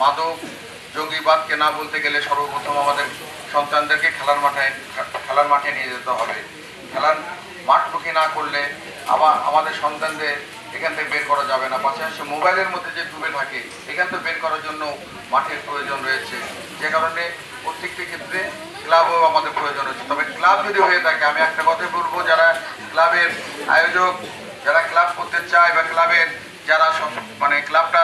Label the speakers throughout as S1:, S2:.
S1: মাদক জঙ্গিবাদকে না বলতে গেলে সর্বপ্রথম আমাদের সন্তানদেরকে খেলার মাঠে খেলার মাঠে নিয়ে যেতে হবে। খেলার মাঠমুখী না করলে আবার আমাদের সন্তানদের এখান থেকে বের করা যাবে না। পাশাপাশি মোবাইলের মধ্যে যে ডুবে থাকে, এখান থেকে বের করার জন্য মাঠের প্রয়োজন রয়েছে। যে কারণে প্রত্যেকটি ক্ষেত্রে ক্লাবও আমাদের প্রয়োজন রয়েছে। তবে ক্লাব যদি হয়ে থাকে, আমি একটা কথা বলব, যারা ক্লাবের আয়োজক, যারা ক্লাব করতে চায় বা ক্লাবের যারা মানে ক্লাবটা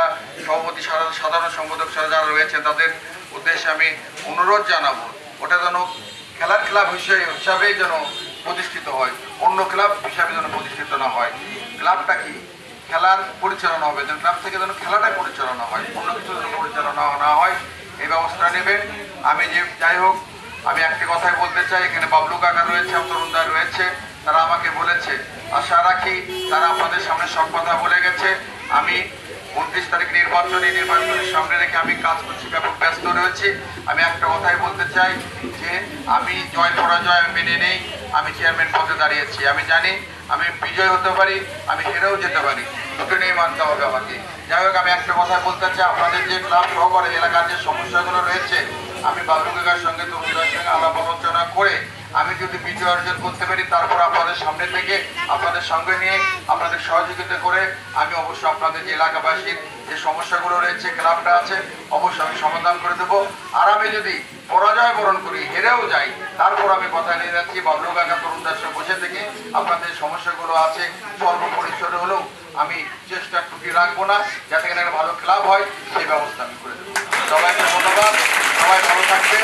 S1: সভাপতি সাধারণ সম্পাদক যারা রয়েছে তাদের উদ্দেশ্যে আমি অনুরোধ জানাব, ওটা যেন খেলার ক্লাব হিসেবে যেন প্রতিষ্ঠিত হয়, অন্য ক্লাব হিসাবে যেন প্রতিষ্ঠিত না হয়। ক্লাবটা কি? খেলার পরিচালনা হবে, যেন ক্লাব থেকে যেন খেলাটা পরিচালনা হয়, অন্য কিছু যেন পরিচালনা না হয়, এই ব্যবস্থা নেবেন। আমি যে যাই হোক, আমি একটি কথাই বলতে চাই, এখানে বাবলু কাকা রয়েছে তরুণদা রয়েছে, তারা আমাকে বলেছে, আশা রাখি তারা আপনাদের সামনে সব কথা বলে গেছে। আমি উনত্রিশ তারিখ নির্বাচনী নির্বাচনের সামনে রেখে আমি কাজ করছি, ব্যাপক ব্যস্ত রয়েছি। আমি একটা কথাই বলতে চাই যে, আমি জয় পরাজয় মেনে নেই, আমি চেয়ারম্যান পদে দাঁড়িয়েছি। আমি জানি আমি বিজয় হতে পারি, আমি হেরেও যেতে পারি। দুটো নিয়ে মানতে হবে আমাকে। যাই হোক, আমি একটা কথা বলতে চাই, আপনাদের যে ক্লাব সহকারে, এলাকার যে সমস্যাগুলো রয়েছে, আমি বাবলু কাকার সঙ্গে তরুণদের সঙ্গে আলাপ আলোচনা করে আমি যদি বিজয় অর্জন করতে পারি, তারপর আপনাদের সামনে থেকে আপনাদের সঙ্গে নিয়ে আপনাদের সহযোগিতা করে আমি অবশ্যই আপনাদের এলাকাবাসীর যে সমস্যাগুলো রয়েছে, ক্লাবটা আছে, অবশ্যই আমি সমাধান করে দেবো। আর আমি যদি পরাজয় বরণ করি, হেরেও যাই, তারপর আমি কথা নিয়ে যাচ্ছি। বাবলু কাকা তরুণদার সঙ্গে বসে থেকে আপনাদের সমস্যাগুলো আছে পরিসরে হলেও আমি চেষ্টা ত্রুটি রাখব না, যাতে একটা ভালো ক্লাব হয়, সেই ব্যবস্থা আমি করে দেবো। সবাইকে ধন্যবাদ। সবাই ভালো থাকবে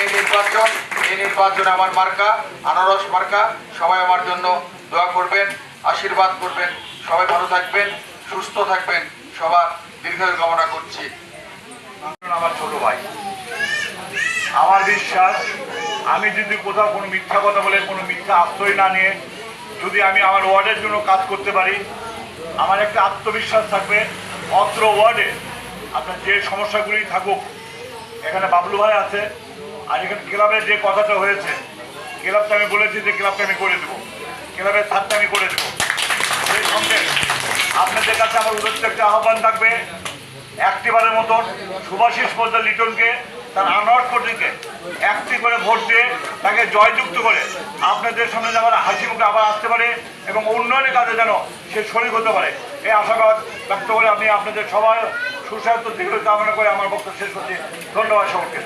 S1: এই নির্বাচন এই নির্বাচনে আমার মার্কা, আনারস মার্কা, সবাই আমার জন্য দোয়া করবেন, আশীর্বাদ করবেন, সবাই ভালো থাকবেন, সুস্থ থাকবেন, সবার দীর্ঘায়ু কামনা করছি।
S2: আমার ছোট ভাই। আমার বিশ্বাস, আমি যদি কোথাও কোনো মিথ্যা কথা বলে, কোনো মিথ্যা আশ্রয় না নিয়ে যদি আমি আমার ওয়ার্ডের জন্য কাজ করতে পারি, আমার একটা আত্মবিশ্বাস থাকবে, অত্র ওয়ার্ডে আপনার যে সমস্যাগুলি থাকুক, এখানে বাবলু ভাই আছে আর এখানে ক্লাবের যে কথাটা হয়েছে, ক্লাবটা আমি বলেছি যে ক্লাবটা আমি করে দেবো। ক্লাবের ছাদটা আমি করে দেবো। সেই সঙ্গে আপনাদের কাছে আমার উদ্দেশ্য একটা আহ্বান থাকবে, একটিবারের মতন সুভাষিস পোদ্দার লিটনকে, তার আনোয়ার কর্তৃকে একটি করে ভোট দিয়ে তাকে জয়যুক্ত করে আপনাদের সামনে যেন হাসি মুখে আবার আসতে পারে এবং উন্নয়নের কাজে যেন সে শরীর হতে পারে। এই আশাবাদ ব্যক্ত করে আমি আপনাদের সবাই সুস্বাস্থ্য দীর্ঘ কামনা করে আমার বক্তব্য শেষ করছি। ধন্যবাদ সকলকে।